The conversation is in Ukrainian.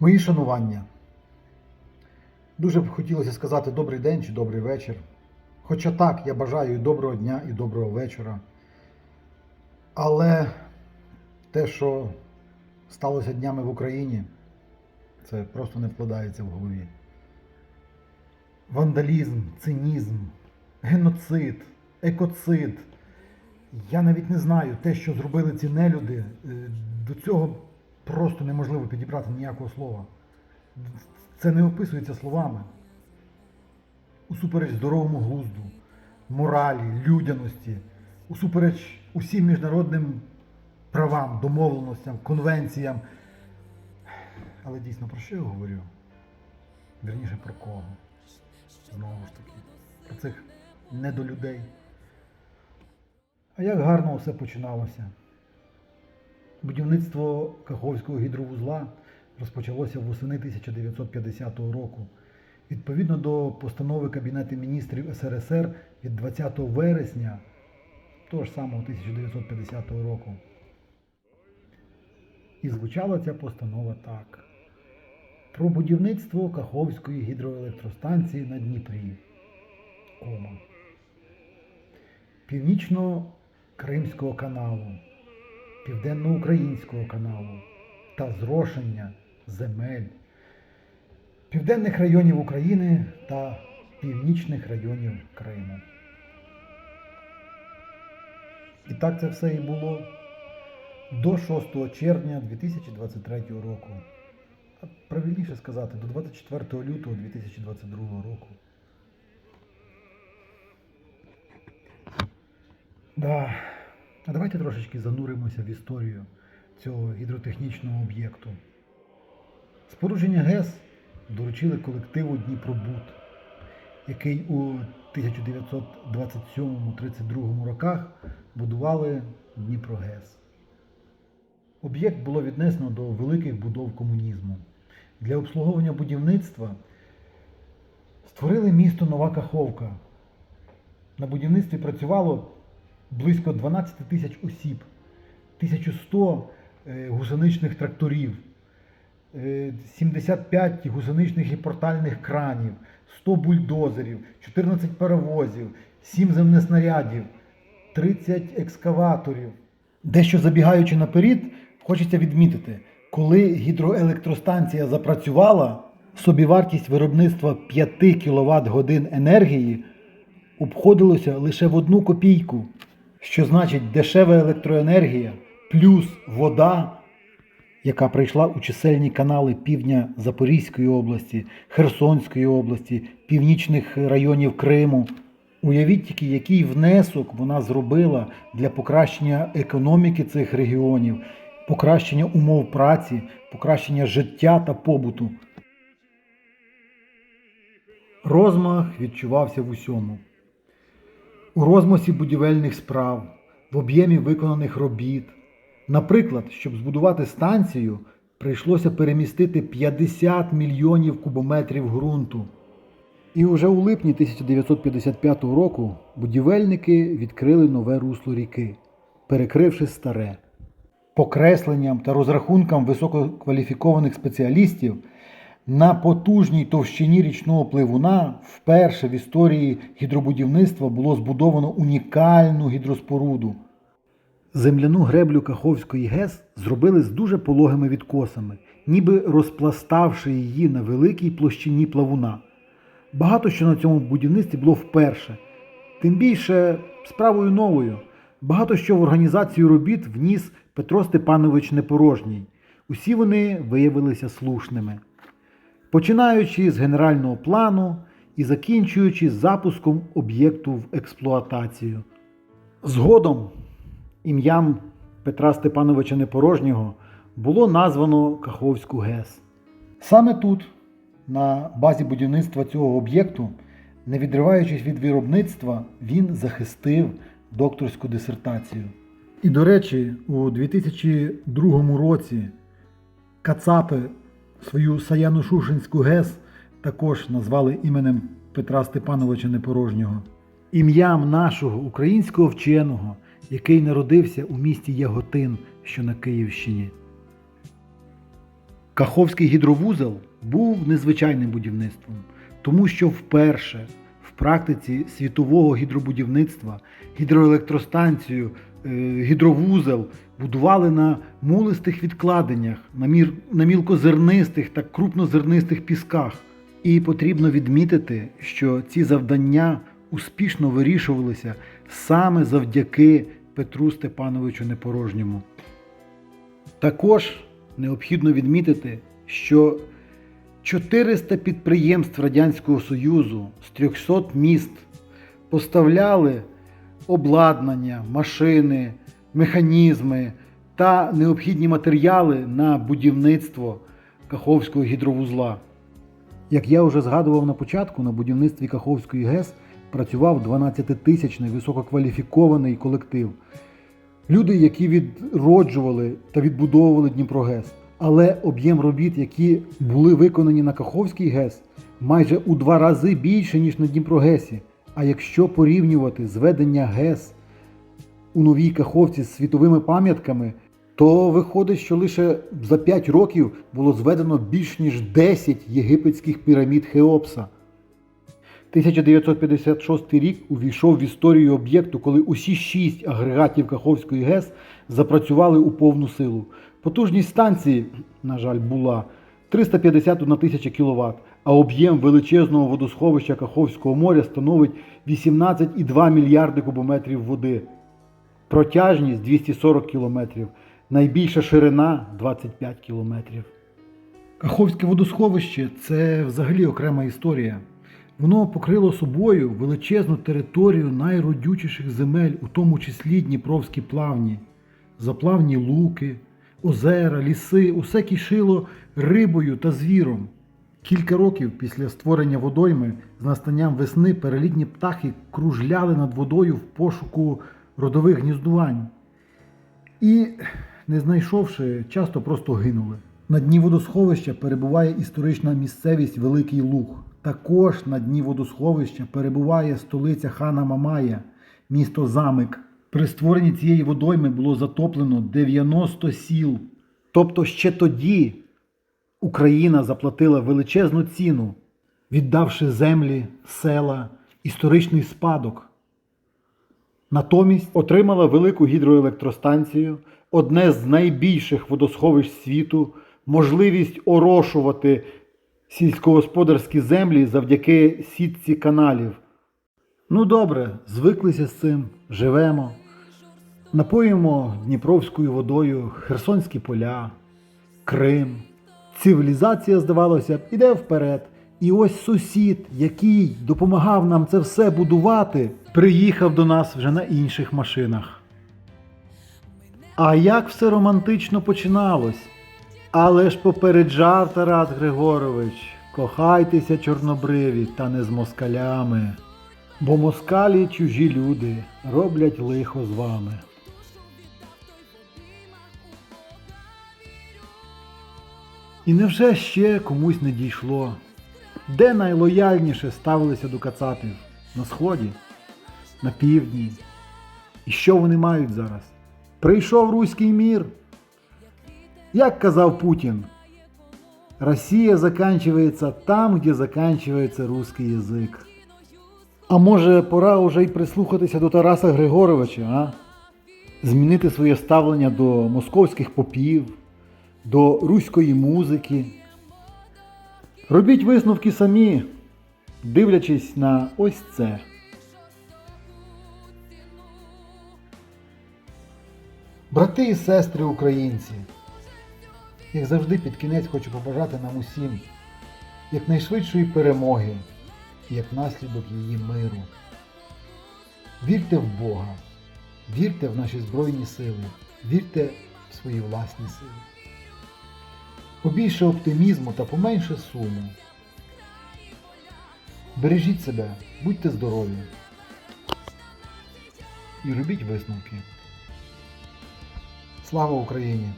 Мої шанування. Дуже б хотілося сказати добрий день чи добрий вечір. Хоча так, я бажаю і доброго дня, і доброго вечора. Але те, що сталося днями в Україні, це просто не вкладається в голові. Вандалізм, цинізм, геноцид, екоцид. Я навіть не знаю, те, що зробили ці нелюди, е, до цього просто неможливо підібрати ніякого слова. Це не описується словами. Усупереч здоровому глузду, моралі, людяності, усупереч усім міжнародним правам, домовленостям, конвенціям. Але дійсно про що я говорю? Вірніше про кого? Знову ж таки, про цих недолюдей. А як гарно все починалося. Будівництво Каховського гідровузла розпочалося восени 1950 року. Відповідно до постанови Кабінету міністрів СРСР від 20 вересня того ж самого 1950 року. І звучала ця постанова так. Про будівництво Каховської гідроелектростанції на Дніпрі. Кома. Північно-Кримського каналу, Південно-Українського каналу та зрошення земель південних районів України та північних районів Криму. І так це все і було до 6 червня 2023 року. А правильніше сказати, до 24 лютого 2022 року. Да. А давайте трошечки зануримося в історію цього гідротехнічного об'єкту. Спорудження ГЕС доручили колективу Дніпробуд, який у 1927-32 роках будували Дніпрогес. Об'єкт було віднесено до великих будов комунізму. Для обслуговування будівництва створили місто Нова Каховка. На будівництві працювало близько 12 тисяч осіб, 1100 е, гусеничних тракторів, е, 75 гусеничних і портальних кранів, 100 бульдозерів, 14 паровозів, 7 земнеснарядів, 30 екскаваторів. Дещо забігаючи наперед, хочеться відмітити, коли гідроелектростанція запрацювала, собівартість виробництва 5 кВт годин енергії обходилося лише в одну копійку, що значить дешева електроенергія плюс вода, яка прийшла у чисельні канали півдня Запорізької області, Херсонської області, північних районів Криму. Уявіть тільки, який внесок вона зробила для покращення економіки цих регіонів, покращення умов праці, покращення життя та побуту. Розмах відчувався в усьому. У розмасі будівельних справ, в об'ємі виконаних робіт. Наприклад, щоб збудувати станцію, прийшлося перемістити 50 мільйонів кубометрів ґрунту. І уже у липні 1955 року будівельники відкрили нове русло ріки, перекривши старе. Покресленням та розрахункам висококваліфікованих спеціалістів на потужній товщині річного пливуна вперше в історії гідробудівництва було збудовано унікальну гідроспоруду. Земляну греблю Каховської ГЕС зробили з дуже пологими відкосами, ніби розпластавши її на великій площині плавуна. Багато що на цьому будівництві було вперше. Тим більше справою новою. Багато що в організацію робіт вніс Петро Степанович Непорожній. Усі вони виявилися слушними. Починаючи з генерального плану і закінчуючи запуском об'єкту в експлуатацію. Згодом ім'ям Петра Степановича Непорожнього було названо Каховську ГЕС. Саме тут, на базі будівництва цього об'єкту, не відриваючись від виробництва, він захистив докторську дисертацію. І, до речі, у 2002 році Кацапи свою Саяно-Шушинську ГЕС також назвали іменем Петра Степановича Непорожнього. Ім'ям нашого українського вченого, який народився у місті Яготин, що на Київщині. Каховський гідровузол був незвичайним будівництвом, тому що вперше в практиці світового гідробудівництва гідроелектростанцію, е, гідровузол будували на мулистих відкладеннях, на, мір, на мілкозернистих та крупнозернистих пісках. І потрібно відмітити, що ці завдання успішно вирішувалися саме завдяки Петру Степановичу Непорожньому. Також необхідно відмітити, що 400 підприємств Радянського Союзу з 300 міст поставляли обладнання, машини, механізми та необхідні матеріали на будівництво Каховського гідровузла. Як я вже згадував на початку, на будівництві Каховської ГЕС працював 12-тисячний висококваліфікований колектив. Люди, які відроджували та відбудовували Дніпрогес. Але об'єм робіт, які були виконані на Каховській ГЕС, майже у два рази більше, ніж на Дніпрогесі. А якщо порівнювати зведення ГЕС у новій Каховці з світовими пам'ятками, то виходить, що лише за 5 років було зведено більш ніж 10 єгипетських пірамід Хеопса. 1956 рік увійшов в історію об'єкту, коли усі шість агрегатів Каховської ГЕС запрацювали у повну силу. Потужність станції, на жаль, була 351 тисяча кВт, а об'єм величезного водосховища Каховського моря становить 18,2 мільярди кубометрів води. Протяжність 240 км, найбільша ширина 25 км. Каховське водосховище це взагалі окрема історія. Воно покрило собою величезну територію найродючіших земель, у тому числі Дніпровські плавні, заплавні луки, озера, ліси, усе кишило рибою та звіром. Кілька років після створення водойми з настанням весни перелітні птахи кружляли над водою в пошуку родових гніздувань. І, не знайшовши, часто просто гинули. На дні водосховища перебуває історична місцевість Великий Луг. Також на дні водосховища перебуває столиця хана Мамая, місто Замик. При створенні цієї водойми було затоплено 90 сіл. Тобто ще тоді Україна заплатила величезну ціну, віддавши землі, села, історичний спадок. Натомість отримала велику гідроелектростанцію, одне з найбільших водосховищ світу, можливість орошувати сільськогосподарські землі завдяки сітці каналів. Ну добре, звиклися з цим, живемо. Напоїмо Дніпровською водою Херсонські поля, Крим. Цивілізація, здавалося іде вперед. І ось сусід, який допомагав нам це все будувати, приїхав до нас вже на інших машинах. А як все романтично починалось? Але ж попереджав Тарас Григорович, кохайтеся, чорнобриві, та не з москалями. Бо москалі чужі люди роблять лихо з вами. І невже ще комусь не дійшло? Де найлояльніше ставилися до кацапів? На сході, на півдні. І що вони мають зараз? Прийшов руський мір. Як казав Путін, Росія заканчивается там, где заканчивается русский язик. А може пора уже й прислухатися до Тараса Григоровича, а? Змінити своє ставлення до московських попів, до руської музики. Робіть висновки самі, дивлячись на ось це. Брати і сестри українці, як завжди під кінець хочу побажати нам усім якнайшвидшої перемоги і як наслідок її миру. Вірте в Бога, вірте в наші Збройні сили, вірте в свої власні сили. Побільше оптимізму та поменше суму. Бережіть себе, будьте здорові і робіть висновки. Слава Україні!